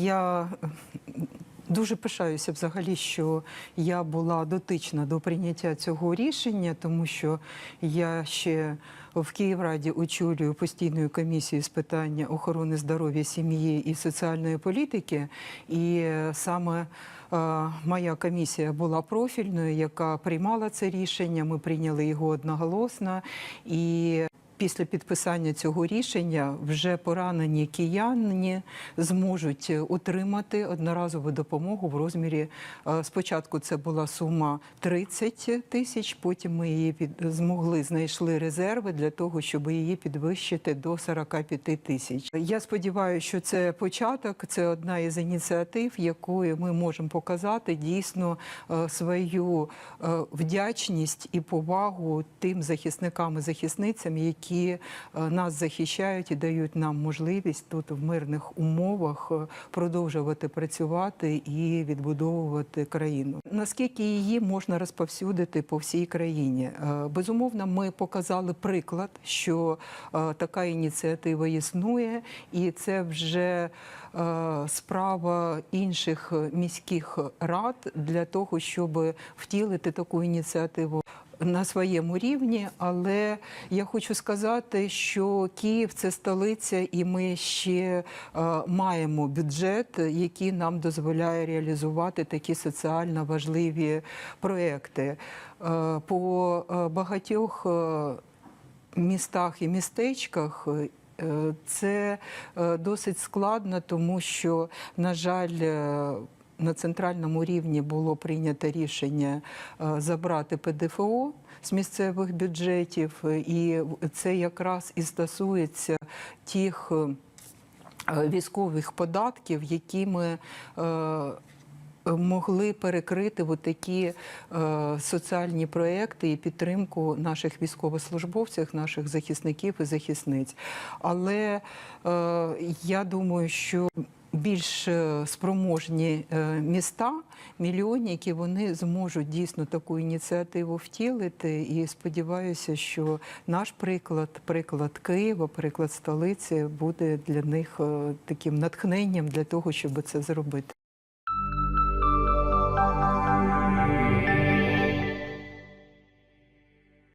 Я дуже пишаюся взагалі, що я була дотична до прийняття цього рішення, тому що я ще в Київраді очолюю постійну комісію з питання охорони здоров'я сім'ї і соціальної політики. І е, саме е, моя комісія була профільною, яка приймала це рішення. Ми прийняли його одноголосно. І Після підписання цього рішення вже поранені кияни зможуть отримати одноразову допомогу в розмірі. е, Спочатку це була сума 30 тисяч, потім ми її під, змогли знайшли резерви для того, щоб її підвищити до 45 тисяч. Я сподіваюся, що це початок, це одна із ініціатив, якою ми можемо показати дійсно е, свою е, вдячність і повагу тим захисникам і захисницям, які е, нас захищають і дають нам можливість тут в мирних умовах е, продовжувати працювати і відбудовувати країну. Наскільки її можна розповсюдити по всій країні? Е, Безумовно, ми показали приклад, що така ініціатива існує, і це вже справа інших міських рад для того, щоб втілити таку ініціативу на своєму рівні, але я хочу сказати, що Київ це столиця, і ми ще е, маємо бюджет, який нам дозволяє реалізувати такі соціально важливі проекти. Е, по е, багатьох містах і містечках. Це досить складно, тому що, на жаль, на центральному рівні було прийнято рішення е, забрати ПДФО з місцевих бюджетів, і це якраз і стосується тих е, військових податків, які ми е, могли перекрити такі е, соціальні проекти і підтримку наших військовослужбовців, наших захисників і захисниць. Але е, я думаю, що більш е, спроможні е, міста, мільйонники, вони зможуть дійсно таку ініціативу втілити. І сподіваюся, що наш приклад, приклад Києва, приклад столиці буде для них е, таким натхненням для того, щоб це зробити.